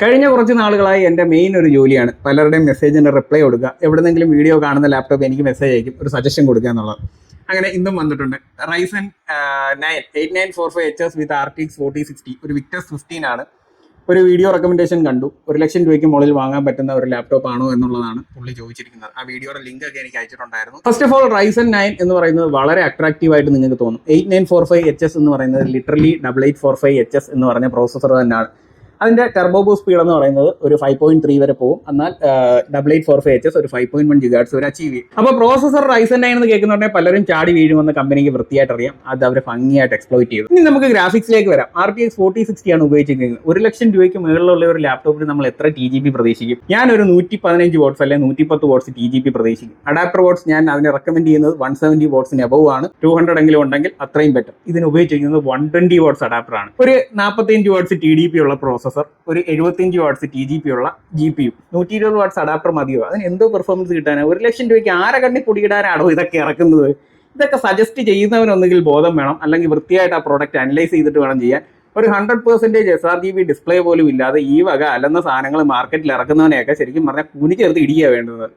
കഴിഞ്ഞ കുറച്ച് നാളുകളായി എന്റെ മെയിൻ ഒരു ജോലിയാണ്. പലരുടെയും മെസ്സേജിന് റിപ്ലൈ കൊടുക്കുക. എവിടെന്നെങ്കിലും വീഡിയോ കാണുന്ന ലാപ്ടോപ്പ് എനിക്ക് മെസ്സേജ് അയക്കും. ഒരു സജഷൻ കൊടുക്കുക എന്നുള്ളത്. അങ്ങനെ ഇന്നും വന്നിട്ടുണ്ട്. Ryzen nine eight nine four five H S with R T forty sixty ഒരു വിക്ടസ് ഫിഫ്റ്റീൻ ആണ്. ഒരു വീഡിയോ റെക്കമെൻഡേഷൻ കണ്ടു. ഒരു ലക്ഷം രൂപയ്ക്ക് മുകളിൽ വാങ്ങാൻ പറ്റുന്ന ഒരു ലാപ്ടോപ്പ് ആണോ എന്നുള്ളതാണ് പുള്ളി ചോദിച്ചിരിക്കുന്നത്. ആ വീഡിയോയുടെ ലിങ്ക് ഒക്കെ എനിക്ക് അയച്ചിട്ടുണ്ടായിരുന്നു. First of all Ryzen nine എന്ന് പറയുന്നത് വളരെ അട്രാക്റ്റീവ് ആയിട്ട് നിങ്ങൾക്ക് തോന്നും. Eight nine four five H S എന്ന് പറയുന്നത് literally double eight four five H S എന്ന് പറഞ്ഞ പ്രോസസ്സർ തന്നെയാണ്. അതിന്റെ ടെർബോബോ സ്പീഡ് എന്ന് പറയുന്നത് ഒരു ഫൈവ് പോയിന്റ് ത്രീ വരെ പോകും. എന്നാൽ double eight four five H S ഒരു ഫൈവ് പോയിന്റ് വൺ ജിഗാഡ്സ് വരെ അച്ചീവ് ചെയ്യും. അപ്പോൾ പ്രോസസർ റൈസൻ നയൻ എന്ന് കേൾക്കുന്നുണ്ടെങ്കിൽ പലരും ചാടി വീഴുമെന്ന് കമ്പനിക്ക് വൃത്തിയായിട്ട് അറിയാം. അത് അവർ ഭംഗിയായിട്ട് എക്സ്പ്ലോയിറ്റ് ചെയ്തു. ഇനി നമുക്ക് ഗ്രാഫിക്സിലേക്ക് വരാം. R T X forty sixty ആണ് ഉപയോഗിച്ചിരിക്കുന്നത്. ഒരു ലക്ഷം രൂപയ്ക്ക് മുകളിലുള്ള ഒരു ലാപ്ടോപ്പിൽ നമ്മൾ എത്ര ടി ജി പി പ്രതീക്ഷിക്കും? ഞാൻ ഒരു നൂറ്റി പതിനഞ്ച് വോട്ട്സ് അല്ലെങ്കിൽ നൂറ്റി പത്ത് വോട്ട്സ് ടി ജി പി പ്രതീക്ഷിക്കും. അഡാപ്റ്റർ വോട്ട്സ് ഞാൻ അതിനെ റെക്കമെൻഡ് ചെയ്യുന്നത് വൺ സെവന്റി വോട്ട്സിന് അബവ് ആണ്. ടു ഹൺഡ്രഡ് എങ്കിലും ഉണ്ടെങ്കിൽ അത്രയും ബെറ്റർ ഇതിന് ഉപയോഗിച്ചിരിക്കുന്നത് വൺ ട്വന്റി വോട്ട്സ് അഡാപ്റ്റർ ആണ്. ഒരു നാൽപ്പത്തിയഞ്ച് വോട്ട്സ് ടി ഡി പി ഉള്ള പ്രോസസർ ഒരു എഴുപത്തിയഞ്ച് വാട്സ് ടി ജി പി ഉള്ള ജി പി യു നൂറ്റി ഇരുപത് വാട്ട്സ് അഡാപ്റ്റർ മതിയോ? അതിന് എന്തോ പെർഫോമൻസ് കിട്ടാൻ ഒരു ലക്ഷം രൂപയ്ക്ക് ആരെ കണ്ണി പൊടിയിടാനാണോ ഇതൊക്കെ ഇറക്കുന്നത്? ഇതൊക്കെ സജസ്റ്റ് ചെയ്യുന്നവനൊന്നെങ്കിൽ ബോധം വേണം അല്ലെങ്കിൽ വൃത്തിയായിട്ട് ആ പ്രോഡക്റ്റ് അനലൈസ് ചെയ്തിട്ട് വേണം ചെയ്യാൻ. ഒരു hundred percentage S R G B display പോലും ഇല്ലാതെ ഈ വക അലന്ന സാധനങ്ങൾ മാർക്കറ്റിൽ ഇറക്കുന്നവനെയൊക്കെ ശരിക്കും പറഞ്ഞാൽ കുനി ചേർത്ത് ഇടിക്കുക വേണ്ടത്.